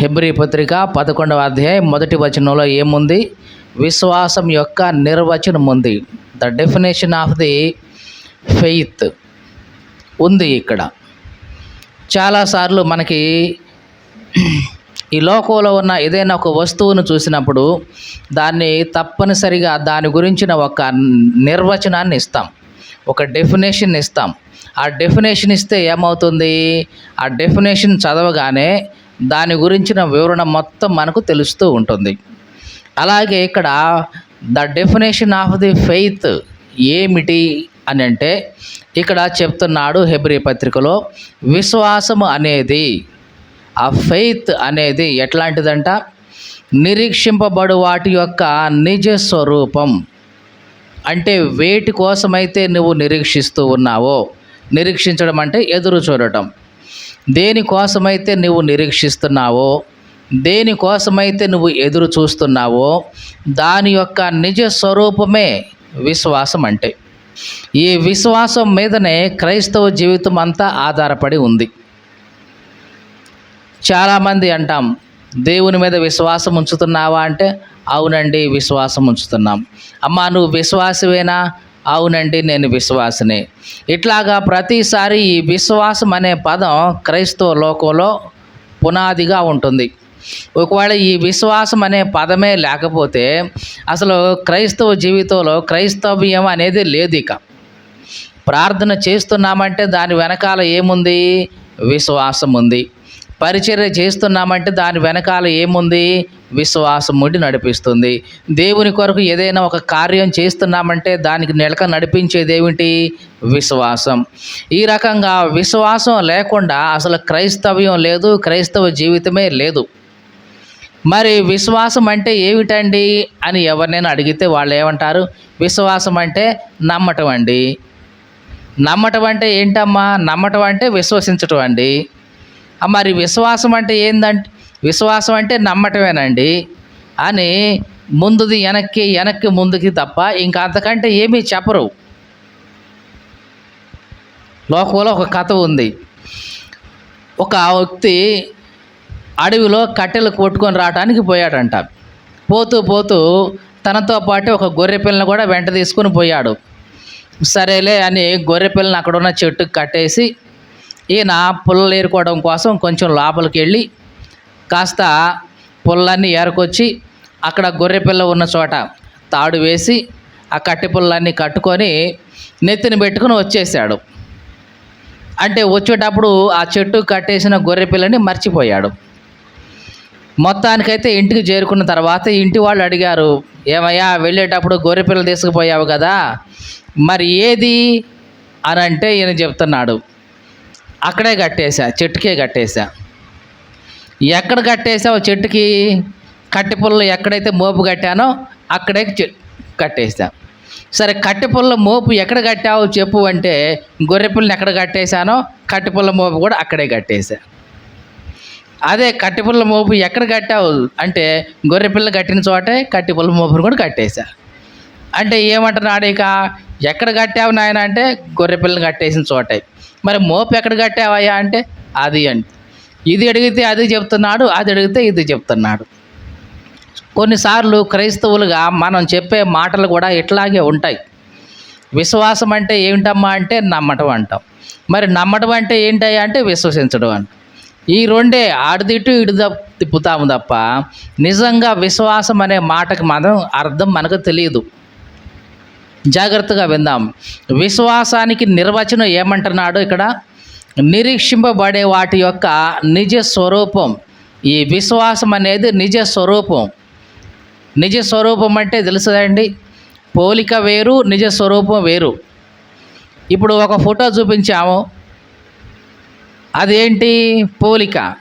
హెబ్రి పత్రిక పదకొండవ అధ్యాయం మొదటి వచనంలో ఏముంది? విశ్వాసం యొక్క నిర్వచనం ఉంది the definition of the faith ఉంది ఇక్కడ. చాలాసార్లు మనకి ఈ లోకంలో ఉన్న ఏదైనా ఒక వస్తువును చూసినప్పుడు దాన్ని తప్పనిసరిగా దాని గురించిన ఒక నిర్వచనాన్ని ఇస్తాం. ఒక డెఫినేషన్ ఇస్తాం. ఆ డెఫినేషన్ ఇస్తే ఏమవుతుంది? ఆ డెఫినేషన్ చదవగానే దాని గురించిన వివరణ మొత్తం మనకు తెలుస్తూ ఉంటుంది. అలాగే ఇక్కడ the definition of the faith ఏమిటి అని అంటే ఇక్కడ చెప్తున్నాడు హెబ్రి పత్రికలో విశ్వాసము అనేది ఆ ఫెయిత్ అనేది ఎట్లాంటిదంట? నిరీక్షింపబడు వాటి యొక్క నిజ స్వరూపం. అంటే వేటి కోసమైతే నువ్వు నిరీక్షిస్తూ ఉన్నావో? నిరీక్షించడం అంటే ఎదురు చూడటం. దేనికోసమైతే నువ్వు నిరీక్షిస్తున్నావో దేనికోసమైతే నువ్వు ఎదురు చూస్తున్నావో దాని యొక్క నిజ స్వరూపమే విశ్వాసం అంటే. ఈ విశ్వాసం మీదనే క్రైస్తవ జీవితం అంతా ఆధారపడి ఉంది. చాలామంది అంటాం దేవుని మీద విశ్వాసం ఉంచుతున్నావా? అంటే అవునండి విశ్వాసం ఉంచుతున్నాం. అమ్మా నువ్వు విశ్వాసవేనా? అవునండి నేను విశ్వాసని. ఇట్లాగా ప్రతిసారి ఈ విశ్వాసం అనే పదం క్రైస్తవ లోకంలో పునాదిగా ఉంటుంది. ఒకవేళ ఈ విశ్వాసం అనే పదమే లేకపోతే అసలు క్రైస్తవ జీవితంలో క్రైస్తవ్యం అనేది లేదు ఇక. ప్రార్థన చేస్తున్నామంటే దాని వెనకాల ఏముంది? విశ్వాసం ఉంది. పరిచర్య చేస్తున్నామంటే దాని వెనకాల ఏముంది? విశ్వాసం ఉండి నడిపిస్తుంది. దేవుని కొరకు ఏదైనా ఒక కార్యం చేస్తున్నామంటే దానికి నిలక నడిపించేది ఏమిటి? విశ్వాసం. ఈ రకంగా విశ్వాసం లేకుండా అసలు క్రైస్తవ్యం లేదు క్రైస్తవ జీవితమే లేదు. మరి విశ్వాసం అంటే ఏమిటండి? అని ఎవరినైనా అడిగితే వాళ్ళు ఏమంటారు? విశ్వాసం అంటే నమ్మటం అండి. నమ్మటం అంటే ఏంటమ్మా? నమ్మటం అంటే విశ్వసించటం అండి. మరి విశ్వాసం అంటే ఏందంటే విశ్వాసం అంటే నమ్మటమేనండి. అని ముందుది వెనక్కి వెనక్కి ముందుకి తప్ప ఇంకా అంతకంటే ఏమీ చెప్పరు. లోకంలో ఒక కథ ఉంది. ఒక వ్యక్తి అడవిలో కట్టెలు కొట్టుకొని రావడానికి పోయాడంట. పోతూ పోతూ తనతో పాటు ఒక గొర్రె పిల్లని కూడా వెంట తీసుకుని పోయాడు. సరేలే అని గొర్రె పిల్లని అక్కడ ఉన్న చెట్టుకు కట్టేసి ఈయన పుల్లలు ఏరుకోవడం కోసం కొంచెం లోపలికి వెళ్ళి కాస్త పుల్లన్నీ ఏరుకొచ్చి అక్కడ గొర్రె పిల్ల ఉన్న చోట తాడు వేసి ఆ కట్టె పుల్లన్నీ కట్టుకొని నెత్తిని పెట్టుకుని వచ్చేసాడు. అంటే వచ్చేటప్పుడు ఆ చెట్టు కట్టేసిన గొర్రె పిల్లని మర్చిపోయాడు. మొత్తానికైతే ఇంటికి చేరుకున్న తర్వాత ఇంటి వాళ్ళు అడిగారు ఏమయ్యా వెళ్ళేటప్పుడు గొర్రె పిల్లలు తీసుకుపోయావు కదా మరి ఏది? అని అంటే ఈయన చెప్తున్నాడు. అక్కడే కట్టేశా చెట్టుకే కట్టేశా. ఎక్కడ కట్టేసావు చెట్టుకి? కట్టె పుల్ల ఎక్కడైతే మోపు కట్టానో అక్కడే కట్టేసా సరే కట్టె పుల్ల మోపు ఎక్కడ కట్టావు చెప్పు అంటే గొర్రె పిల్లని ఎక్కడ కట్టేశానో కట్టె పుల్ల మోపు కూడా అక్కడే కట్టేశా. అదే కట్టెపుల్ల మోపు ఎక్కడ కట్టావు అంటే గొర్రె పిల్ల కట్టిన చోటే కట్టెపుల్ల మోపును కూడా కట్టేశా. అంటే ఏమంటున్నాడు ఇక ఎక్కడ కట్టావు నాయన అంటే గొర్రె పిల్లని కట్టేసిన చోటే. మరి మోపు ఎక్కడ కట్టావయ్యా అంటే అది అంటే ఇది అడిగితే అది చెప్తున్నాడు అది అడిగితే ఇది చెప్తున్నాడు. కొన్నిసార్లు క్రైస్తవులుగా మనం చెప్పే మాటలు కూడా ఇట్లాగే ఉంటాయి. విశ్వాసం అంటే ఏమిటమ్మా అంటే నమ్మటం అంటాం. మరి నమ్మటం అంటే ఏంటయ్యా అంటే విశ్వసించడం అంట. ఈ రెండే ఆడిదిట్టు ఇటు తిప్పుతాము తప్ప నిజంగా విశ్వాసం అనే మాటకి మాత్రం అర్థం మనకు తెలియదు. జాగ్రత్తగా విందాం. విశ్వాసానికి నిర్వచనం ఏమంటున్నాడు ఇక్కడ? నిరీక్షింపబడే వాటి యొక్క నిజ స్వరూపం. ఈ విశ్వాసం అనేది నిజ స్వరూపం. నిజ స్వరూపం అంటే తెలుసుదండి పోలిక వేరు నిజ స్వరూపం వేరు. ఇప్పుడు ఒక ఫోటో చూపించాము. అదేంటి? పోలిక.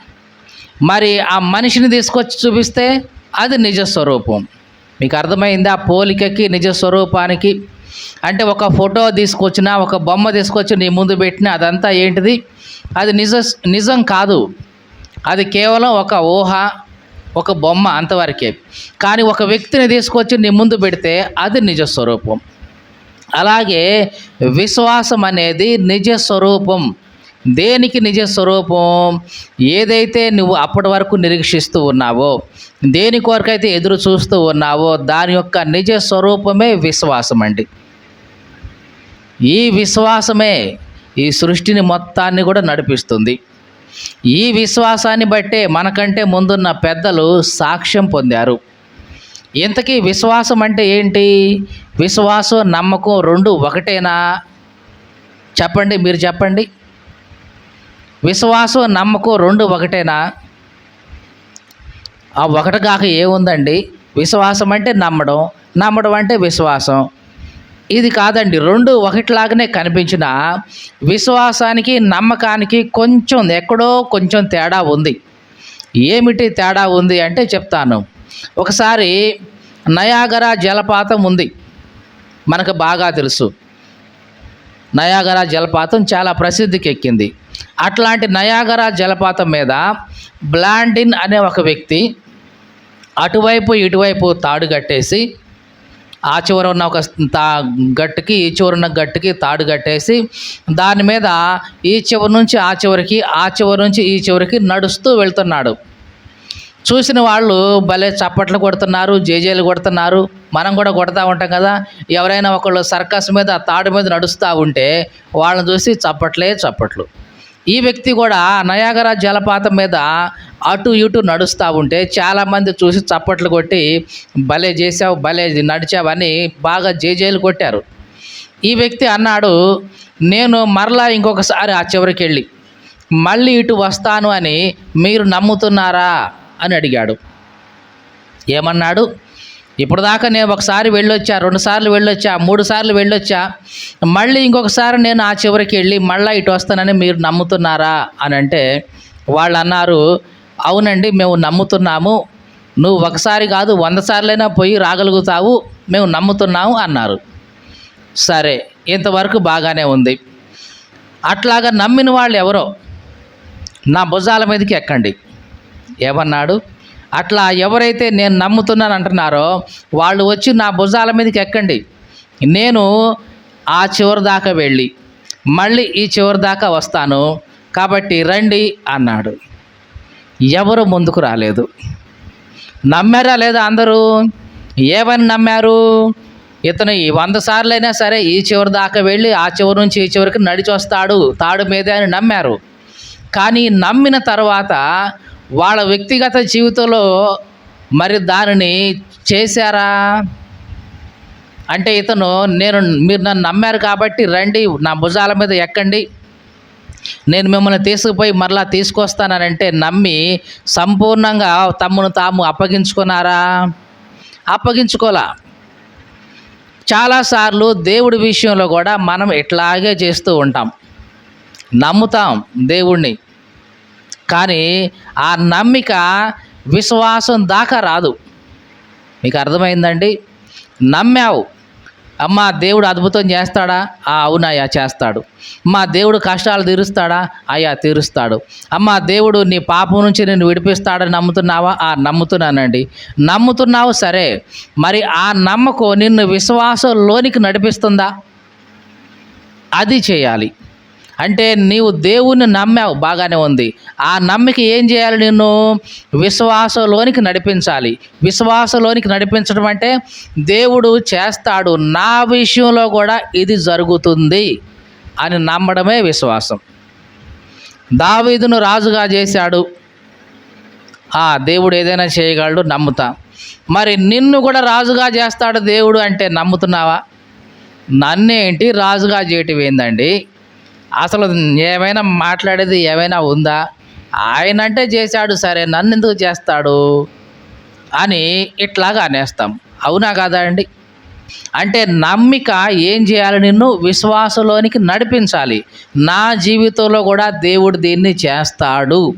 మరి ఆ మనిషిని తీసుకొచ్చి చూపిస్తే అది నిజ స్వరూపం. మీకు అర్థమైంది? ఆ పోలికకి నిజ స్వరూపానికి. అంటే ఒక ఫోటో తీసుకొచ్చినా ఒక బొమ్మ తీసుకొచ్చి నీ ముందు పెట్టినా అదంతా ఏంటిది? అది నిజ నిజం కాదు. అది కేవలం ఒక ఊహ ఒక బొమ్మ అంతవరకే. కానీ ఒక వ్యక్తిని తీసుకొచ్చి నీ ముందు పెడితే అది నిజ స్వరూపం. అలాగే విశ్వాసం అనేది నిజ స్వరూపం. దేనికి నిజ స్వరూపం? ఏదైతే నువ్వు అప్పటి వరకు నిరీక్షిస్తూ ఉన్నావో దేని కొరకైతే ఎదురు చూస్తూ ఉన్నావో దాని యొక్క నిజ స్వరూపమే విశ్వాసం అండి ఈ విశ్వాసమే ఈ సృష్టిని మొత్తాన్ని కూడా నడిపిస్తుంది. ఈ విశ్వాసాన్ని బట్టే మనకంటే ముందున్న పెద్దలు సాక్ష్యం పొందారు. ఇంతకీ విశ్వాసం అంటే ఏంటి? విశ్వాసం నమ్మకం రెండు ఒకటేనా? చెప్పండి మీరు చెప్పండి. విశ్వాసం నమ్మకం రెండు ఒకటేనా? ఆ ఒకటి కాక ఏముందండి? విశ్వాసం అంటే నమ్మడం. నమ్మడం అంటే విశ్వాసం. ఇది కాదండి రెండు ఒకటిలాగానే కనిపించిన విశ్వాసానికి నమ్మకానికి కొంచెం ఎక్కడో కొంచెం తేడా ఉంది. ఏమిటి తేడా ఉంది అంటే చెప్తాను. ఒకసారి నయాగరా జలపాతం ఉంది. మనకు బాగా తెలుసు. నయాగరా జలపాతం చాలా ప్రసిద్ధికి ఎక్కింది. అట్లాంటి నయాగరా జలపాతం మీద బ్లాండిన్ అనే ఒక వ్యక్తి అటువైపు ఇటువైపు తాడు కట్టేసి ఆ చివర ఉన్న ఒక తా గట్టుకి ఈ చివర ఉన్న గట్టుకి తాడు కట్టేసి దాని మీద ఈ చివరి నుంచి ఆ చివరికి ఆ చివరి నుంచి ఈ చివరికి నడుస్తూ వెళ్తున్నాడు. చూసిన వాళ్ళు భలే చప్పట్లు కొడుతున్నారు జేజేలు కొడుతున్నారు. మనం కూడా కొడతా ఉంటాం కదా. ఎవరైనా ఒకళ్ళు సర్కస్ మీద తాడు మీద నడుస్తూ ఉంటే వాళ్ళని చూసి చప్పట్లే చప్పట్లు. ఈ వ్యక్తి కూడా నయాగరా జలపాతం మీద అటు ఇటు నడుస్తూ ఉంటే చాలామంది చూసి చప్పట్లు కొట్టి భలే చేసావు భలే నడిచావని బాగా జేజేలు కొట్టారు. ఈ వ్యక్తి అన్నాడు నేను మరలా ఇంకొకసారి ఆ చివరికి వెళ్ళి మళ్ళీ ఇటు వస్తాను అని మీరు నమ్ముతున్నారా? అని అడిగాడు. ఏమన్నాడు ఇప్పుడు దాకా నేను ఒకసారి వెళ్ళొచ్చా రెండు సార్లు వెళ్ళొచ్చా మూడు సార్లు వెళ్ళొచ్చా మళ్ళీ ఇంకొకసారి నేను ఆ చివరికి వెళ్ళి మళ్ళీ ఇటు వస్తానని మీరు నమ్ముతున్నారా? అని అంటే వాళ్ళు అన్నారు అవునండి మేము నమ్ముతున్నాము. నువ్వు ఒకసారి కాదు వంద సార్లైనా పోయి రాగలుగుతావు మేము నమ్ముతున్నాము అన్నారు. సరే ఇంతవరకు బాగానే ఉంది. అట్లాగా నమ్మిన వాళ్ళు ఎవరో నా భుజాల మీదకి ఎక్కండి. ఏమన్నాడు? అట్లా ఎవరైతే నేను నమ్ముతున్నాను అంటున్నారో వాళ్ళు వచ్చి నా భుజాల మీదకి ఎక్కండి. నేను ఆ చివరి దాకా వెళ్ళి మళ్ళీ ఈ చివరి దాకా వస్తాను. కాబట్టి రండి అన్నాడు. ఎవరు ముందుకు రాలేదు. నమ్మారా లేదా అందరూ? ఏమని నమ్మారు? ఇతను ఈ వంద సార్లైనా సరే ఈ చివరి దాకా వెళ్ళి ఆ చివరి నుంచి ఈ చివరికి నడిచి వస్తాడు. తాడు మీదే అని నమ్మారు. కానీ నమ్మిన తర్వాత వాళ్ళ వ్యక్తిగత జీవితంలో మరి దానిని చేశారా? అంటే ఇతను నేను మీరు నన్ను నమ్మారు కాబట్టి రండి నా భుజాల మీద ఎక్కండి. నేను మిమ్మల్ని తీసుకుపోయి మరలా తీసుకొస్తానంటే నమ్మి సంపూర్ణంగా తమ్మును తాము అప్పగించుకున్నారా? అప్పగించుకోలా. చాలాసార్లు దేవుడి విషయంలో కూడా మనం ఇట్లాగే చేస్తూ ఉంటాం. నమ్ముతాం దేవుణ్ణి. కానీ ఆ నమ్మిక విశ్వాసం దాకా రాదు. మీకు అర్థమైందండి? నమ్మావు. అమ్మా దేవుడు అద్భుతం చేస్తాడా? ఆ అవునయ్యా చేస్తాడు. మా దేవుడు కష్టాలు తీరుస్తాడా? అయ్యా తీరుస్తాడు. అమ్మా దేవుడు నీ పాపం నుంచి నేను విడిపిస్తాడని నమ్ముతున్నావా? ఆ నమ్ముతున్నానండి. నమ్ముతున్నావు సరే. మరి ఆ నమ్మకం నిన్ను విశ్వాసంలోనికి నడిపిస్తుందా? అది చేయాలి. అంటే నీవు దేవుణ్ణి నమ్మావు బాగానే ఉంది. ఆ నమ్మిక ఏం చేయాలి నిన్ను? విశ్వాసంలోనికి నడిపించాలి. విశ్వాసంలోనికి నడిపించడం అంటే దేవుడు చేస్తాడు. నా విషయంలో కూడా ఇది జరుగుతుంది అని నమ్మడమే విశ్వాసం. దావీదును రాజుగా చేశాడు. ఆ దేవుడు ఏదైనా చేయగలడు నమ్ముతా. మరి నిన్ను కూడా రాజుగా చేస్తాడు దేవుడు అంటే నమ్ముతున్నావా? నన్నేంటి? రాజుగా చేయటం ఏందండి? అసలు ఏమైనా మాట్లాడేది ఏమైనా ఉందా? ఆయన అంటే చేశాడు సరే నన్ను ఎందుకు చేస్తాడు? అని ఇట్లాగా అనేస్తాం. అవునా కాదా అండి? అంటే నమ్మిక ఏం చేయాలి నిన్ను? విశ్వాసంలోనికి నడిపించాలి. నా జీవితంలో కూడా దేవుడు దీన్ని చేస్తాడు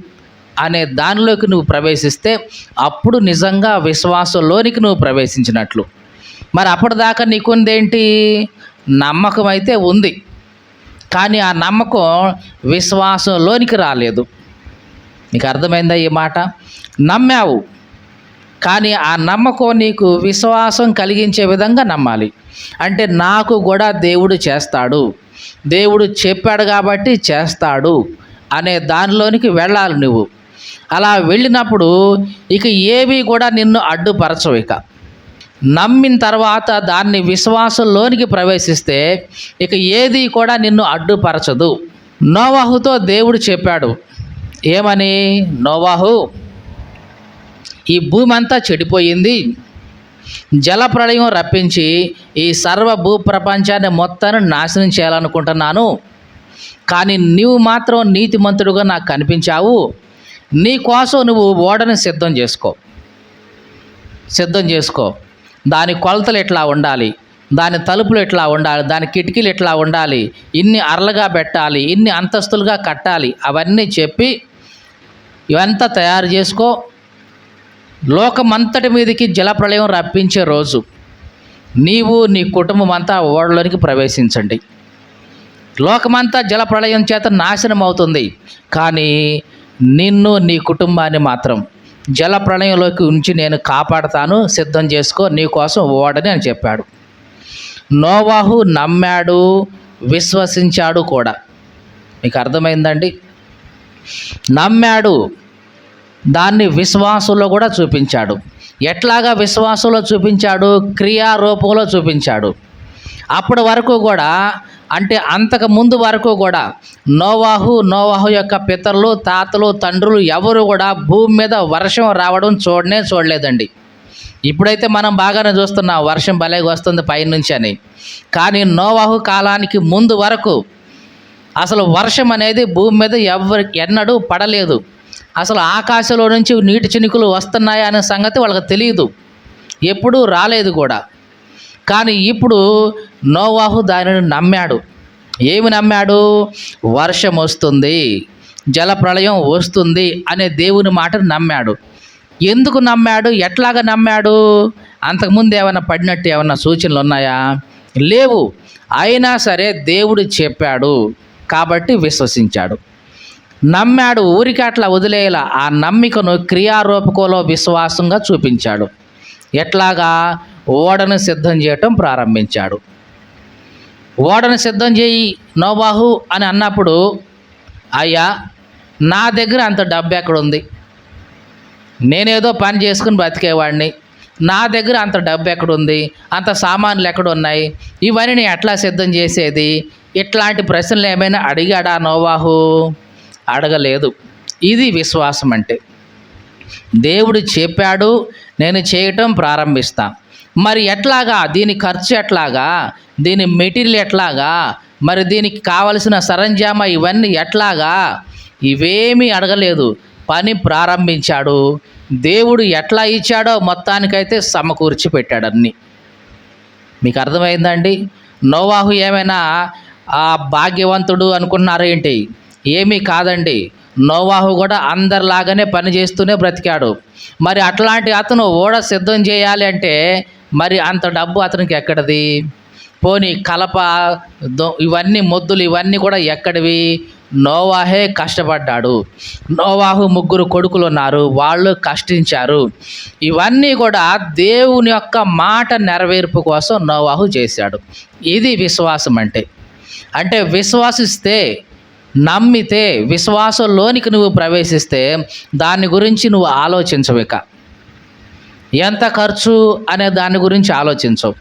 అనే దానిలోకి నువ్వు ప్రవేశిస్తే అప్పుడు నిజంగా విశ్వాసంలోనికి నువ్వు ప్రవేశించినట్లు. మరి అప్పటిదాకా నీకుందేంటి? నమ్మకం అయితే ఉంది. కానీ ఆ నమ్మకం విశ్వాసంలోనికి రాలేదు. నీకు అర్థమైందా ఈ మాట? నమ్మావు. కానీ ఆ నమ్మకం నీకు విశ్వాసం కలిగించే విధంగా నమ్మాలి. అంటే నాకు కూడా దేవుడు చేస్తాడు. దేవుడు చెప్పాడు కాబట్టి చేస్తాడు అనే దానిలోనికి వెళ్ళాలి నువ్వు. అలా వెళ్ళినప్పుడు ఇక ఏవి కూడా నిన్ను అడ్డుపరచవు ఇక. నమ్మిన తర్వాత దాన్ని విశ్వాసంలోనికి ప్రవేశిస్తే ఇక ఏది కూడా నిన్ను అడ్డుపరచదు. నోవాహుతో దేవుడు చెప్పాడు ఏమని? నోవాహు ఈ భూమి అంతా చెడిపోయింది. జలప్రళయం రప్పించి ఈ సర్వ భూ ప్రపంచాన్ని మొత్తాన్ని నాశనం చేయాలనుకుంటున్నాను. కానీ నీవు మాత్రం నీతిమంతుడుగా నాకు కనిపించావు. నీ కోసం నువ్వు ఓడని సిద్ధం చేసుకో. సిద్ధం చేసుకో. దాని కొలతలు ఎట్లా ఉండాలి? దాని తలుపులు ఎట్లా ఉండాలి? దాని కిటికీలు ఎట్లా ఉండాలి? ఇన్ని అరలుగా పెట్టాలి ఇన్ని అంతస్తులుగా కట్టాలి అవన్నీ చెప్పి ఇవంతా తయారు చేసుకో. లోకమంతటి మీదకి జలప్రళయం రప్పించే రోజు నీవు నీ కుటుంబం అంతా ఓడలోనికి ప్రవేశించండి. లోకమంతా జలప్రళయం చేత నాశనం అవుతుంది కానీ నిన్ను నీ కుటుంబాన్ని మాత్రం జల ప్రళయంలోకి ఉంచి నేను కాపాడతాను సిద్ధం చేసుకో నీ కోసం ఓడని అని చెప్పాడు. నోవాహు నమ్మాడు విశ్వసించాడు కూడా. మీకు అర్థమైందండి? నమ్మాడు దాన్ని విశ్వాసంలో కూడా చూపించాడు. ఎట్లాగా విశ్వాసంలో చూపించాడు? క్రియారూపంలో చూపించాడు. అప్పటి వరకు కూడా అంటే అంతకు ముందు వరకు కూడా నోవాహు నోవాహు యొక్క పితరులు తాతలు తండ్రులు ఎవరు కూడా భూమి మీద వర్షం రావడం చూడనే చూడలేదండి. ఇప్పుడైతే మనం బాగానే చూస్తున్నాం వర్షం భలేగా వస్తుంది పైనుంచి అని. కానీ నోవాహు కాలానికి ముందు వరకు అసలు వర్షం అనేది భూమి మీద ఎవరి ఎన్నడూ పడలేదు. అసలు ఆకాశంలో నుంచి నీటి చినుకులు వస్తున్నాయా అనే సంగతి వాళ్ళకి తెలియదు. ఎప్పుడూ రాలేదు కూడా. కానీ ఇప్పుడు నోవాహు దానిని నమ్మాడు. ఏమి నమ్మాడు? వర్షం వస్తుంది జలప్రళయం వస్తుంది అనే దేవుని మాటను నమ్మాడు. ఎందుకు నమ్మాడు? ఎట్లాగా నమ్మాడు? అంతకుముందు ఏమైనా పడినట్టు ఏమైనా సూచనలు ఉన్నాయా? లేవు. అయినా సరే దేవుడు చెప్పాడు కాబట్టి విశ్వసించాడు. నమ్మాడు ఊరికి అట్లా వదిలేలా ఆ నమ్మికను క్రియారూపకంలో విశ్వాసంగా చూపించాడు. ఎట్లాగా? ఓడను సిద్ధం చేయటం ప్రారంభించాడు. ఓడను సిద్ధం చేయి నోబాహు అని అన్నప్పుడు అయ్యా నా దగ్గర అంత డబ్బు ఎక్కడుంది? నేనేదో పని చేసుకుని బ్రతికేవాడిని నా దగ్గర అంత డబ్బు ఎక్కడుంది? అంత సామాన్లు ఎక్కడున్నాయి? ఇవన్నీ నేను ఎట్లా సిద్ధం చేసేది? ఇట్లాంటి ప్రశ్నలు ఏమైనా అడిగాడా నోవాహు? అడగలేదు. ఇది విశ్వాసం అంటే. దేవుడు చెప్పాడు నేను చేయటం ప్రారంభిస్తా. మరి ఎట్లాగా? దీని ఖర్చు ఎట్లాగా? దీని మెటీరియల్ ఎట్లాగా? మరి దీనికి కావలసిన సరంజామా ఇవన్నీ ఎట్లాగా? ఇవేమీ అడగలేదు. పని ప్రారంభించాడు. దేవుడు ఎట్లా ఇచ్చాడో మొత్తానికైతే సమకూర్చి పెట్టాడు అన్నీ. మీకు అర్థమైందండి? నోవాహు ఏమైనా ఆ భాగ్యవంతుడు అనుకున్నారు ఏంటి? ఏమీ కాదండి. నోవాహు కూడా అందరిలాగానే పని చేస్తూనే బ్రతికాడు. మరి అట్లాంటి అతను ఓడ సిద్ధం చేయాలి అంటే మరి అంత డబ్బు అతనికి ఎక్కడిది? పోనీ కలప దొ- ఇవన్నీ మొద్దులు ఇవన్నీ కూడా ఎక్కడివి? నోవాహే కష్టపడ్డాడు. నోవాహు ముగ్గురు కొడుకులు ఉన్నారు. వాళ్ళు కష్టించారు. ఇవన్నీ కూడా దేవుని యొక్క మాట నెరవేర్పు కోసం నోవాహు చేశాడు. ఇది విశ్వాసం అంటే. అంటే విశ్వాసిస్తే నమ్మితే విశ్వాసంలోనికి నువ్వు ప్రవేశిస్తే దాని గురించి నువ్వు ఆలోచించవిక ఎంత ఖర్చు అనే దాని గురించి ఆలోచించవు.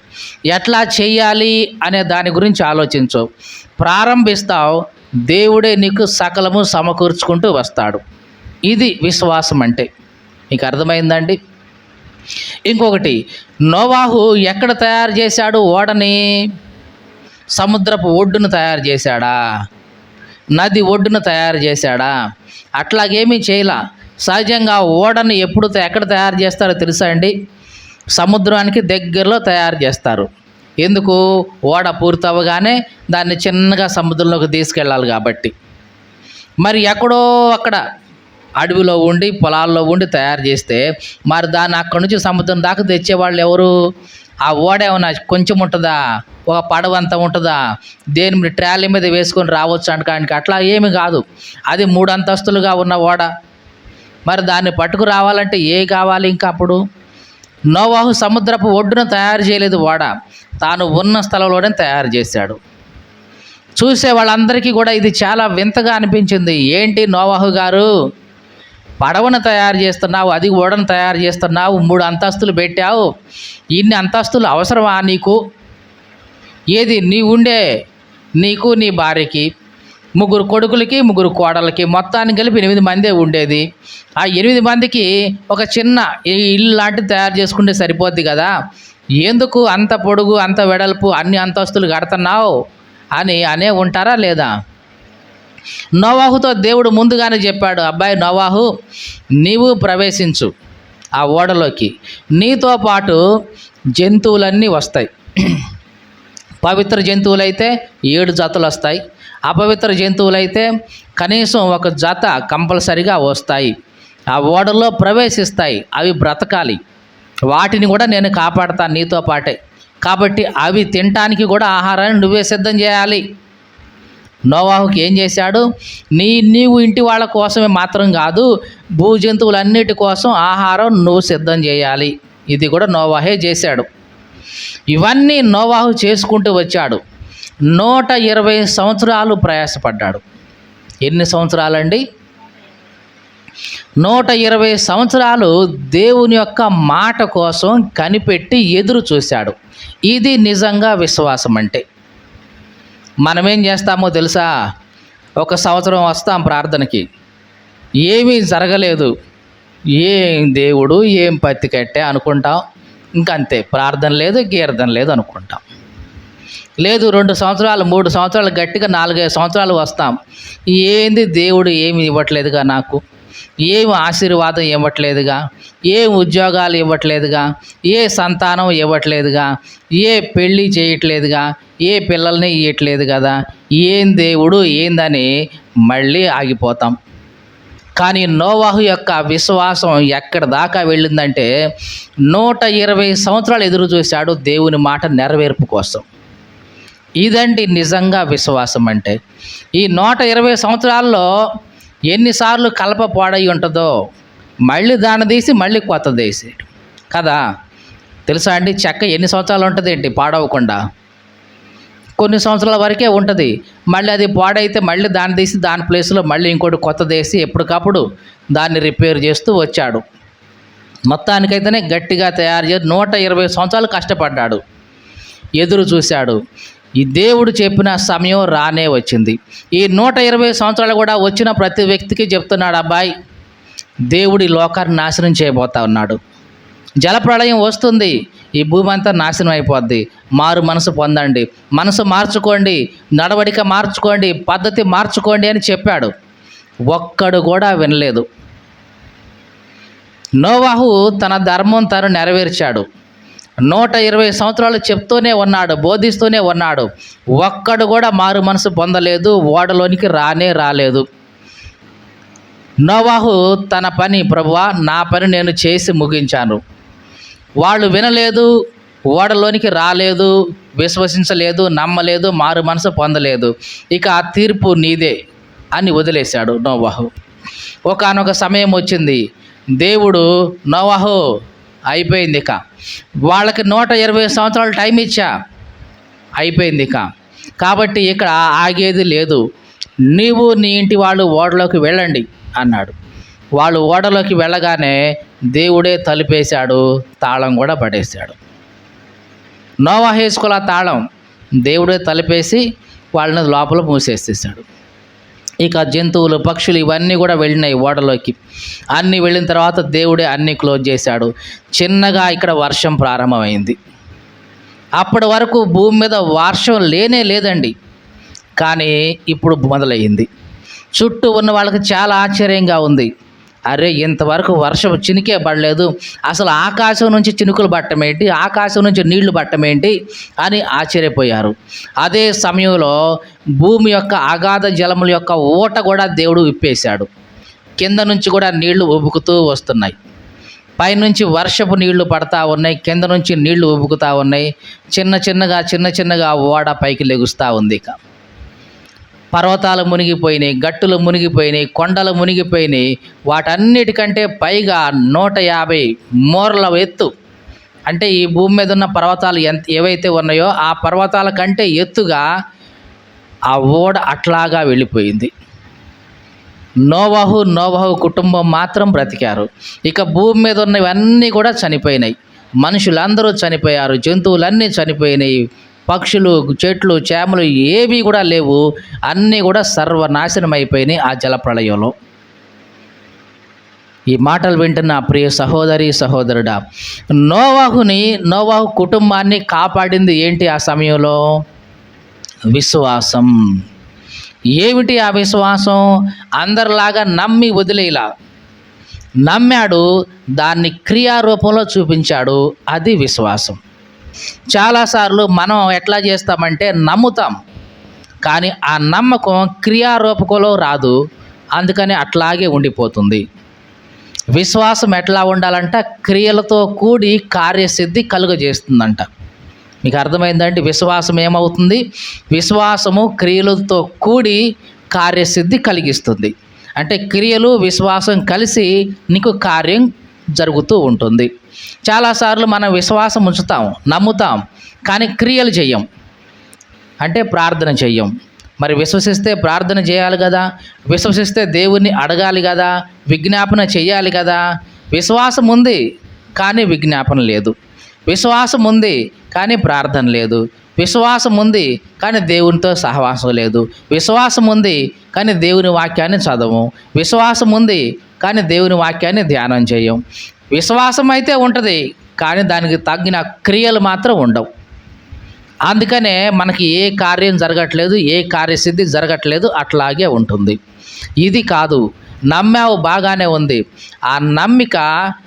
ఎట్లా చేయాలి అనే దాని గురించి ఆలోచించవు. ప్రారంభిస్తావు దేవుడే నీకు సకలము సమకూర్చుకుంటూ వస్తాడు. ఇది విశ్వాసం అంటే. మీకు అర్థమైందండి? ఇంకొకటి నోవాహు ఎక్కడ తయారు చేశాడు ఓడని? సముద్రపు ఒడ్డును తయారు చేశాడా? నది ఒడ్డును తయారు చేశాడా? అట్లాగేమీ చేయలా. సహజంగా ఓడను ఎప్పుడు ఎక్కడ తయారు చేస్తారో తెలుసా అండి? సముద్రానికి దగ్గరలో తయారు చేస్తారు. ఎందుకు? ఓడ పూర్తవగానే దాన్ని చిన్నగా సముద్రంలోకి తీసుకెళ్ళాలి కాబట్టి. మరి ఎక్కడో అక్కడ అడవిలో ఉండి పొలాల్లో ఉండి తయారు చేస్తే మరి దాన్ని అక్కడి నుంచి సముద్రం దాకా తెచ్చేవాళ్ళు ఎవరు? ఆ ఓడ ఏమైనా కొంచెం ఉంటుందా? ఒక పడవ అంత ఉంటుందా? దేని మీద ట్రాలీ మీద వేసుకొని రావచ్చు అనడానికి అట్లా ఏమి కాదు. అది మూడు అంతస్తులుగా ఉన్న ఓడ. మరి దాన్ని పట్టుకు రావాలంటే ఏ కావాలి ఇంకా అప్పుడు? నోవాహు సముద్రపు ఒడ్డున తయారు చేయలేదు ఓడ తాను ఉన్న స్థలంలోనే తయారు చేశాడు. చూసే వాళ్ళందరికీ కూడా ఇది చాలా వింతగా అనిపించింది. ఏంటి నోవాహు గారు? పడవను తయారు చేస్తున్నావు అది ఓడను తయారు చేస్తున్నావు మూడు అంతస్తులు పెట్టావు. ఇన్ని అంతస్తులు అవసరమా నీకు? ఏది నీ ఉండే నీకు నీ భార్యకి? ముగ్గురు కొడుకులకి ముగ్గురు కోడలకి మొత్తానికి కలిపి ఎనిమిది మందే ఉండేది. ఆ ఎనిమిది మందికి ఒక చిన్న ఈ ఇల్లు లాంటిది తయారు చేసుకుంటే సరిపోద్ది కదా. ఎందుకు అంత పొడుగు అంత వెడల్పు అన్ని అంతస్తులు కడుతున్నావు అని అనే ఉంటారా లేదా? నోవాహుతో దేవుడు ముందుగానే చెప్పాడు అబ్బాయి నోవాహు నీవు ప్రవేశించు ఆ ఓడలోకి. నీతో పాటు జంతువులన్నీ వస్తాయి. పవిత్ర జంతువులైతే ఏడు జతలు వస్తాయి. అపవిత్ర జంతువులైతే కనీసం ఒక జత కంపల్సరిగా వస్తాయి. ఆ ఓడలో ప్రవేశిస్తాయి. అవి బ్రతకాలి. వాటిని కూడా నేను కాపాడతాను నీతో పాటే. కాబట్టి అవి తినటానికి కూడా ఆహారాన్ని నువ్వే సిద్ధం చేయాలి. నోవాహుకి ఏం చేశాడు? నీ నీవు ఇంటి వాళ్ళ కోసమే మాత్రం కాదు భూ జంతువులన్నిటి కోసం ఆహారం నువ్వు సిద్ధం చేయాలి. ఇది కూడా నోవాహే చేశాడు. ఇవన్నీ నోవాహు చేసుకుంటూ వచ్చాడు. నూట ఇరవై సంవత్సరాలు ప్రయాసపడ్డాడు. ఎన్ని సంవత్సరాలండి? నూట ఇరవై సంవత్సరాలు దేవుని యొక్క మాట కోసం కనిపెట్టి ఎదురు చూశాడు. ఇది నిజంగా విశ్వాసం అంటే మనమేం చేస్తామో తెలుసా? ఒక సంవత్సరం వస్తాం ప్రార్థనకి. ఏమీ జరగలేదు. ఏం దేవుడు ఏం పత్తి కట్టే అనుకుంటాం. ఇంకంతే. ప్రార్థన లేదు గీర్ధన లేదు అనుకుంటాం. లేదు రెండు సంవత్సరాలు మూడు సంవత్సరాలు గట్టిగా నాలుగైదు సంవత్సరాలు వస్తాం. ఏంది దేవుడు ఏమి ఇవ్వట్లేదుగా నాకు? ఏమి ఆశీర్వాదం ఇవ్వట్లేదుగా? ఏ ఉద్యోగాలు ఇవ్వట్లేదుగా? ఏ సంతానం ఇవ్వట్లేదుగా? ఏ పెళ్ళి చేయట్లేదుగా? ఏ పిల్లల్ని ఇవ్వట్లేదు కదా? ఏం దేవుడు ఏందని మళ్ళీ ఆగిపోతాం. కానీ నోవాహు యొక్క విశ్వాసం ఎక్కడ దాకా వెళ్ళిందంటే నూట ఇరవై సంవత్సరాలు ఎదురు చూశాడు దేవుని మాట నెరవేర్పు కోసం. ఇదండి నిజంగా విశ్వాసం అంటే. ఈ నూట ఇరవై సంవత్సరాల్లో ఎన్నిసార్లు కలప పాడై ఉంటుందో మళ్ళీ దాన్ని తీసి మళ్ళీ కొత్త తీసి. కదా? తెలుసా అండి? చెక్క ఎన్ని సంవత్సరాలు ఉంటుంది ఏంటి? పాడవకుండా. కొన్ని సంవత్సరాల వరకే ఉంటుంది. మళ్ళీ అది పాడైతే మళ్ళీ దాన్ని తీసి దాని ప్లేస్లో మళ్ళీ ఇంకోటి కొత్తది వేసి ఎప్పటికప్పుడు దాన్ని రిపేర్ చేస్తూ వచ్చాడు. మొత్తానికైతేనే గట్టిగా తయారు చేసి నూట ఇరవై సంవత్సరాలు కష్టపడ్డాడు. ఎదురు చూశాడు. ఈ దేవుడు చెప్పిన సమయం రానే వచ్చింది. ఈ నూట ఇరవై సంవత్సరాలు కూడా వచ్చిన ప్రతి వ్యక్తికి చెప్తున్నాడు అబ్బాయి దేవుడి లోకాన్ని నాశనం చేయబోతా ఉన్నాడు. జలప్రళయం వస్తుంది ఈ భూమి అంతా నాశనం అయిపోద్ది. మారు మనసు పొందండి. మనసు మార్చుకోండి నడవడిక మార్చుకోండి పద్ధతి మార్చుకోండి అని చెప్పాడు. ఒక్కడు కూడా వినలేదు. నోవాహు తన ధర్మం తను నెరవేర్చాడు. నూట ఇరవై సంవత్సరాలు చెప్తూనే ఉన్నాడు బోధిస్తూనే ఉన్నాడు. ఒక్కడు కూడా మారు మనసు పొందలేదు ఓడలోనికి రానే రాలేదు. నోవాహు తన పని ప్రభువా నా పని నేను చేసి ముగించాను. వాళ్ళు వినలేదు ఓడలోనికి రాలేదు విశ్వసించలేదు నమ్మలేదు మారు మనసు పొందలేదు. ఇక ఆ తీర్పు నీదే అని వదిలేశాడు నోవాహు. ఒకానొక సమయం వచ్చింది. దేవుడు నోవాహు అయిపోయింది ఇక. వాళ్ళకి నూట ఇరవై సంవత్సరాలు టైం ఇచ్చా. అయిపోయింది ఇక. కాబట్టి ఇక్కడ ఆగేది లేదు. నీవు నీ ఇంటి వాళ్ళు ఓడలోకి వెళ్ళండి అన్నాడు. వాళ్ళు ఓడలోకి వెళ్ళగానే దేవుడే తలుపేశాడు తాళం కూడా పడేశాడు. నోవా వేసుకోలే తాళం దేవుడే తలుపేసి వాళ్ళని లోపల మూసేసేసాడు ఇక జంతువులు పక్షులు ఇవన్నీ కూడా వెళ్ళినాయి ఓడలోకి. అన్నీ వెళ్ళిన తర్వాత దేవుడే అన్నీ క్లోజ్ చేశాడు. చిన్నగా ఇక్కడ వర్షం ప్రారంభమైంది. అప్పటి వరకు భూమి మీద వర్షం లేనే లేదండి. కానీ ఇప్పుడు మొదలయ్యింది. చుట్టూ ఉన్న వాళ్ళకి చాలా ఆశ్చర్యంగా ఉంది. అరే ఇంతవరకు వర్షం చినికే పడలేదు. అసలు ఆకాశం నుంచి చినుకులు పట్టం ఏంటి? ఆకాశం నుంచి నీళ్ళు పట్టం ఏంటి? అని ఆశ్చర్యపోయారు. అదే సమయంలో భూమి యొక్క అగాధ జలముల యొక్క ఊట కూడా దేవుడు విప్పేశాడు. కింద నుంచి కూడా నీళ్ళు ఉబుకుతూ వస్తున్నాయి. పైనుంచి వర్షపు నీళ్ళు పడతా ఉన్నాయి. కింద నుంచి నీళ్ళు ఉబుకుతూ ఉన్నాయి. చిన్న చిన్నగా చిన్న చిన్నగా ఓడ పైకి లెగుస్తూ ఉంది ఇక. పర్వతాలు మునిగిపోయినాయి గట్టులు మునిగిపోయినాయి కొండలు మునిగిపోయినాయి. వాటన్నిటికంటే పైగా నూట యాభై మోర్ల ఎత్తు. అంటే ఈ భూమి మీద ఉన్న పర్వతాలు ఎంత ఏవైతే ఉన్నాయో ఆ పర్వతాల కంటే ఎత్తుగా ఆ ఓడ అట్లాగా వెళ్ళిపోయింది. నోవహు నోవహు కుటుంబం మాత్రం బ్రతికారు. ఇక భూమి మీద ఉన్నవన్నీ కూడా చనిపోయినాయి. మనుషులందరూ చనిపోయారు జంతువులన్నీ చనిపోయినాయి. పక్షులు చెట్లు చేమలు ఏవి కూడా లేవు. అన్నీ కూడా సర్వనాశనం అయిపోయినాయి ఆ జలప్రళయంలో ఈ మాటలు వింటున్న ప్రియ సహోదరి సహోదరుడా నోవాహుని నోవాహు కుటుంబాన్ని కాపాడింది ఏంటి ఆ సమయంలో? విశ్వాసం. ఏమిటి ఆ విశ్వాసం? అందరిలాగా నమ్మి వదిలేలా. నమ్మాడు దాన్ని క్రియారూపంలో చూపించాడు. అది విశ్వాసం. చాలాసార్లు మనం ఎట్లా చేస్తామంటే నమ్ముతాం. కానీ ఆ నమ్మకం క్రియారూపకంలో రాదు. అందుకని అట్లాగే ఉండిపోతుంది. విశ్వాసం ఎట్లా ఉండాలంట? క్రియలతో కూడి కార్యసిద్ధి కలుగజేస్తుందంట. మీకు అర్థమైందండి? విశ్వాసం ఏమవుతుంది? విశ్వాసము క్రియలతో కూడి కార్యసిద్ధి కలిగిస్తుంది. అంటే క్రియలు విశ్వాసం కలిసి నీకు కార్యం జరుగుతూ ఉంటుంది. చాలాసార్లు మనం విశ్వాసం ఉంచుతాం నమ్ముతాం కానీ క్రియలు చెయ్యం. అంటే ప్రార్థన చెయ్యం. మరి విశ్వసిస్తే ప్రార్థన చేయాలి కదా? విశ్వసిస్తే దేవుణ్ణి అడగాలి కదా? విజ్ఞాపన చెయ్యాలి కదా? విశ్వాసం ఉంది కానీ విజ్ఞాపన లేదు. విశ్వాసం ఉంది కానీ ప్రార్థన లేదు. విశ్వాసం ఉంది కానీ దేవునితో సహవాసం లేదు. విశ్వాసం ఉంది కానీ దేవుని వాక్యాన్ని చదవము. విశ్వాసం ఉంది కానీ దేవుని వాక్యాన్ని ధ్యానం చేయం. విశ్వాసం అయితే ఉంటుంది కానీ దానికి తగిన క్రియలు మాత్రం ఉండవు. అందుకనే మనకి ఏ కార్యం జరగట్లేదు ఏ కార్యసిద్ధి జరగట్లేదు అట్లాగే ఉంటుంది. ఇది కాదు నమ్మావు బాగానే ఉంది. ఆ నమ్మిక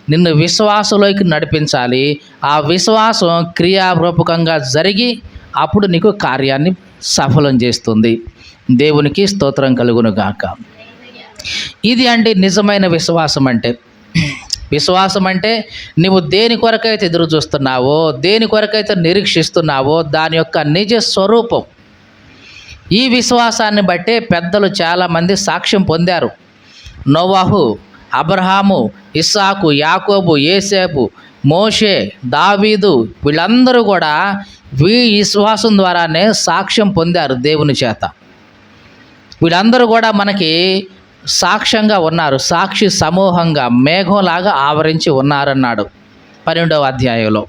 నిన్ను విశ్వాసంలోకి నడిపించాలి. ఆ విశ్వాసం క్రియారూపకంగా జరిగి అప్పుడు నీకు కార్యాన్ని సఫలం చేస్తుంది. దేవునికి స్తోత్రం కలుగును గాక ఇది అండి నిజమైన విశ్వాసం అంటే. విశ్వాసం అంటే నువ్వు దేని కొరకైతే ఎదురు చూస్తున్నావో దేని కొరకైతే నిరీక్షిస్తున్నావో దాని యొక్క నిజ స్వరూపం. ఈ విశ్వాసాన్ని బట్టే పెద్దలు చాలామంది సాక్ష్యం పొందారు. నోవాహు అబ్రహాము ఇస్సాకు యాకోబు ఏసేపు మోషే దావీదు వీళ్ళందరూ కూడా వీ విశ్వాసం ద్వారానే సాక్ష్యం పొందారు దేవుని చేత. వీళ్ళందరూ కూడా మనకి సాక్ష్యంగా ఉన్నారు సాక్షి సమూహంగా మేఘంలాగా ఆవరించి ఉన్నారన్నాడు పన్నెండవ అధ్యాయంలో.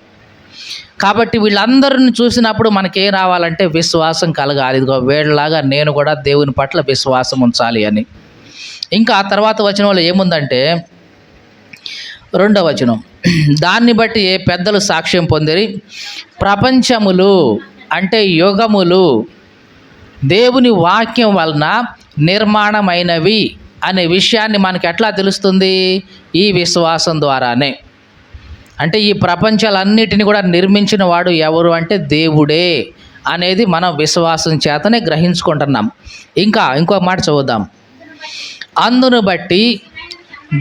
కాబట్టి వీళ్ళందరిని చూసినప్పుడు మనకేం రావాలంటే విశ్వాసం కలగాలి. ఇదిగో వీళ్ళలాగా నేను కూడా దేవుని పట్ల విశ్వాసం ఉంచాలి అని. ఇంకా ఆ తర్వాత వచనంలో ఏముందంటే రెండవ వచనం. దాన్ని బట్టి ఏ పెద్దలు సాక్ష్యం పొందిరి? ప్రపంచములు అంటే యుగములు దేవుని వాక్యం వలన నిర్మాణమైనవి. అనే విషయాన్ని మనకి ఎట్లా తెలుస్తుంది? ఈ విశ్వాసం ద్వారానే. అంటే ఈ ప్రపంచాలన్నిటిని కూడా నిర్మించిన వాడు ఎవరు అంటే దేవుడే అనేది మనం విశ్వాసం చేతనే గ్రహించుకుంటున్నాం. ఇంకా ఇంకో మాట చదువుదాం. అందును బట్టి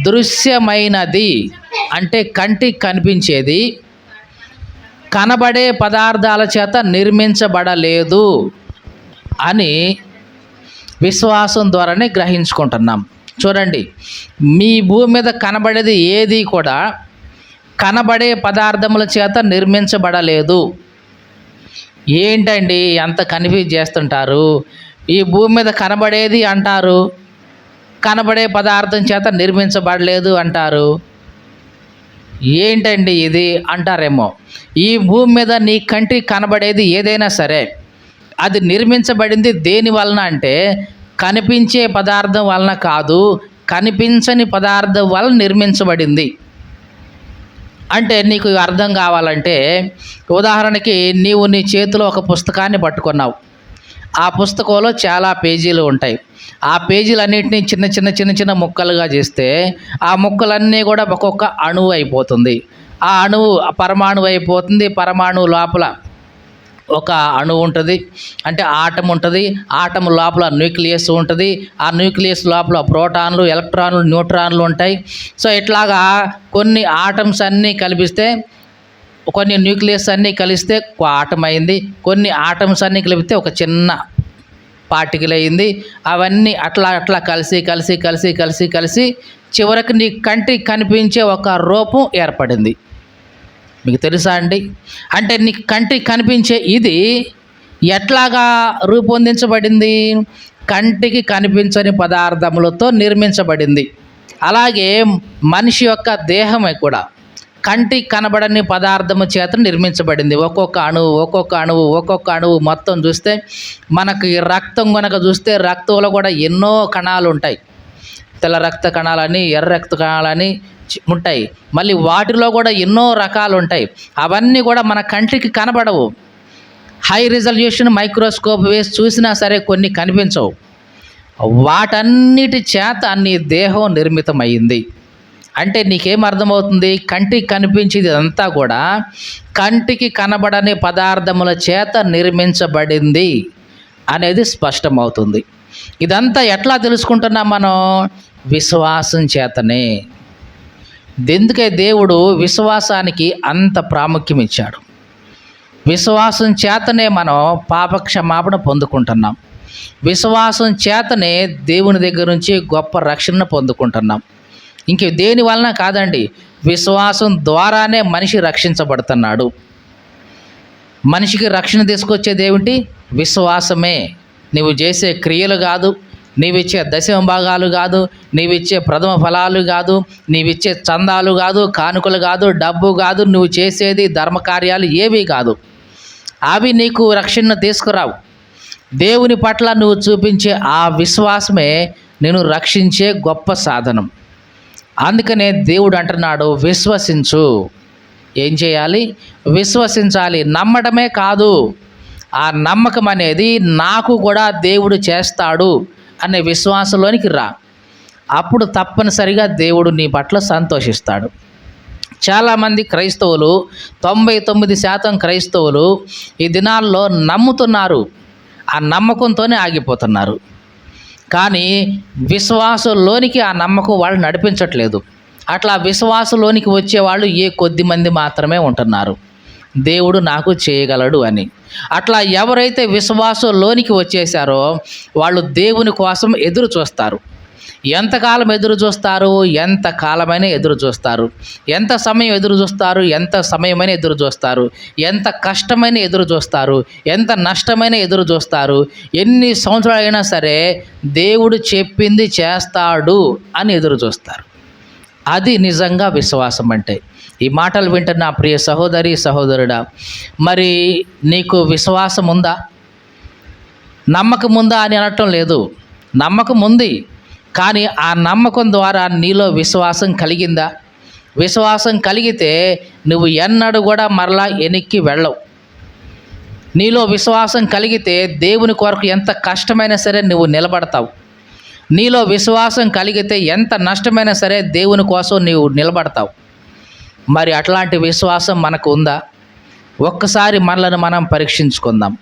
దృశ్యమైనది అంటే కంటికి కనిపించేది కనబడే పదార్థాల చేత నిర్మించబడలేదు అని విశ్వాసం ద్వారానే గ్రహించుకుంటున్నాం. చూడండి మీ భూమి మీద కనబడేది ఏది కూడా కనబడే పదార్థముల చేత నిర్మించబడలేదు. ఏంటండి ఎంత కన్ఫ్యూజ్ చేస్తుంటారు? ఈ భూమి మీద కనబడేది అంటారు? కనబడే పదార్థం చేత నిర్మించబడలేదు అంటారు? ఏంటండి ఇది? అంటారేమో. ఈ భూమి మీద నీ కంటికి కనబడేది ఏదైనా సరే అది నిర్మించబడింది దేని వలన అంటే కనిపించే పదార్థం వలన కాదు కనిపించని పదార్థం వలన నిర్మించబడింది. అంటే నీకు అర్థం కావాలంటే ఉదాహరణకి నీవు నీ చేతిలో ఒక పుస్తకాన్ని పట్టుకున్నావు. ఆ పుస్తకంలో చాలా పేజీలు ఉంటాయి. ఆ పేజీలన్నింటినీ చిన్న చిన్న చిన్న చిన్న ముక్కలుగా చేస్తే ఆ ముక్కలన్నీ కూడా ఒక్కొక్క అణువు అయిపోతుంది. ఆ అణువు పరమాణువు అయిపోతుంది పరమాణువు లోపల ఒక అణువు ఉంటుంది. అంటే ఆటం ఉంటుంది. ఆటం లోపల న్యూక్లియస్ ఉంటుంది. ఆ న్యూక్లియస్ లోపల ప్రోటాన్లు ఎలక్ట్రాన్లు న్యూట్రాన్లు ఉంటాయి. సో ఇట్లాగా కొన్ని ఆటమ్స్ అన్నీ కలిపిస్తే కొన్ని న్యూక్లియస్ అన్నీ కలిస్తే ఒక ఆటం అయింది. కొన్ని ఆటమ్స్ అన్నీ కలిపితే ఒక చిన్న పార్టికల్ అయింది. అవన్నీ అట్లా అట్లా కలిసి కలిసి కలిసి కలిసి కలిసి చివరికి నీ కంటికి కనిపించే ఒక రూపం ఏర్పడింది. మీకు తెలుసా అండి? అంటే నీ కంటికి కనిపించే ఇది ఎట్లాగా రూపొందించబడింది? కంటికి కనిపించని పదార్థములతో నిర్మించబడింది. అలాగే మనిషి యొక్క దేహమే కూడా కంటికి కనబడని పదార్థము చేత నిర్మించబడింది. ఒక్కొక్క అణువు ఒక్కొక్క అణువు ఒక్కొక్క అణువు మొత్తం చూస్తే మనకి రక్తం కనుక చూస్తే రక్తంలో కూడా ఎన్నో కణాలు ఉంటాయి. తెల్ల రక్త కణాలని ఎర్ర రక్త కణాలని ఉంటాయి. మళ్ళీ వాటిలో కూడా ఎన్నో రకాలు ఉంటాయి అవన్నీ కూడా మన కంటికి కనబడవు. హై రిజల్యూషన్ మైక్రోస్కోప్ వేసి చూసినా సరే కొన్ని కనిపించవు. వాటన్నిటి చేత నీ దేహం నిర్మితమైంది అంటే నీకేం అర్థమవుతుంది? కంటికి కనిపించేది అంతా కూడా కంటికి కనబడని పదార్థముల చేత నిర్మించబడింది అనేది స్పష్టమవుతుంది. ఇదంతా ఎట్లా తెలుసుకుంటున్నాం మనం? విశ్వాసం చేతనే. ఎందుకే దేవుడు విశ్వాసానికి అంత ప్రాముఖ్యం ఇచ్చాడు విశ్వాసం చేతనే మనం పాపక్షమాపణ పొందుకుంటున్నాం. విశ్వాసం చేతనే దేవుని దగ్గర నుంచి గొప్ప రక్షణ పొందుకుంటున్నాం. ఇంక దేని వలన కాదండి విశ్వాసం ద్వారానే మనిషి రక్షించబడుతున్నాడు. మనిషికి రక్షణ తీసుకొచ్చేది ఏమిటి? విశ్వాసమే. నువ్వు చేసే క్రియలు కాదు నీవిచ్చే దశమ భాగాలు కాదు నీవిచ్చే ప్రథమ ఫలాలు కాదు నీవిచ్చే చందాలు కాదు కానుకలు కాదు డబ్బు కాదు నువ్వు చేసేది ధర్మకార్యాలు ఏవి కాదు. అవి నీకు రక్షణ తీసుకురావు. దేవుని పట్ల నువ్వు చూపించే ఆ విశ్వాసమే నేను రక్షించే గొప్ప సాధనం. అందుకనే దేవుడు అంటున్నాడు విశ్వసించు. ఏం చేయాలి? విశ్వసించాలి. నమ్మడమే కాదు. ఆ నమ్మకం అనేది నాకు కూడా దేవుడు చేస్తాడు. అనే విశ్వాసంలోనికి రా. అప్పుడు తప్పనిసరిగా దేవుడు నీ పట్ల సంతోషిస్తాడు. చాలామంది క్రైస్తవులు తొంభై తొమ్మిది శాతం క్రైస్తవులు ఈ దినాల్లో నమ్ముతున్నారు. ఆ నమ్మకంతోనే ఆగిపోతున్నారు. కానీ విశ్వాసంలోనికి ఆ నమ్మకం వాళ్ళు నడిపించట్లేదు. అట్లా విశ్వాసంలోనికి వచ్చేవాళ్ళు ఏ కొద్ది మంది మాత్రమే ఉంటున్నారు. దేవుడు నాకు చేయగలడు అని. అట్లా ఎవరైతే విశ్వాసంలోనికి వచ్చేసారో వాళ్ళు దేవుని కోసం ఎదురు చూస్తారు. ఎంతకాలం ఎదురు చూస్తారు? ఎంత కాలమైనా ఎదురు చూస్తారు. ఎంత సమయం ఎదురు చూస్తారు? ఎంత సమయమైనా ఎదురు చూస్తారు. ఎంత కష్టమైన ఎదురు చూస్తారు. ఎంత నష్టమైన ఎదురు చూస్తారు. ఎన్ని సంవత్సరాలు అయినా సరే దేవుడు చెప్పింది చేస్తాడు అని ఎదురు చూస్తారు. అది నిజంగా విశ్వాసం అంటే ఈ మాటలు వింటున్న ప్రియ సహోదరి సహోదరుడా మరి నీకు విశ్వాసం ఉందా నమ్మకం ఉందా అని అనటం లేదు. నమ్మకం ఉంది కానీ ఆ నమ్మకం ద్వారా నీలో విశ్వాసం కలిగిందా? విశ్వాసం కలిగితే నువ్వు ఎన్నడూ కూడా మరలా వెనక్కి వెళ్ళవు. నీలో విశ్వాసం కలిగితే దేవుని కొరకు ఎంత కష్టమైనా సరే నువ్వు నిలబడతావు. నీలో విశ్వాసం కలిగితే ఎంత నష్టమైనా సరే దేవుని కోసం నీవు నిలబడతావు. మరి అట్లాంటి విశ్వాసం మనకు ఉందా? ఒక్కసారి మనలను మనం పరీక్షించుకుందాం.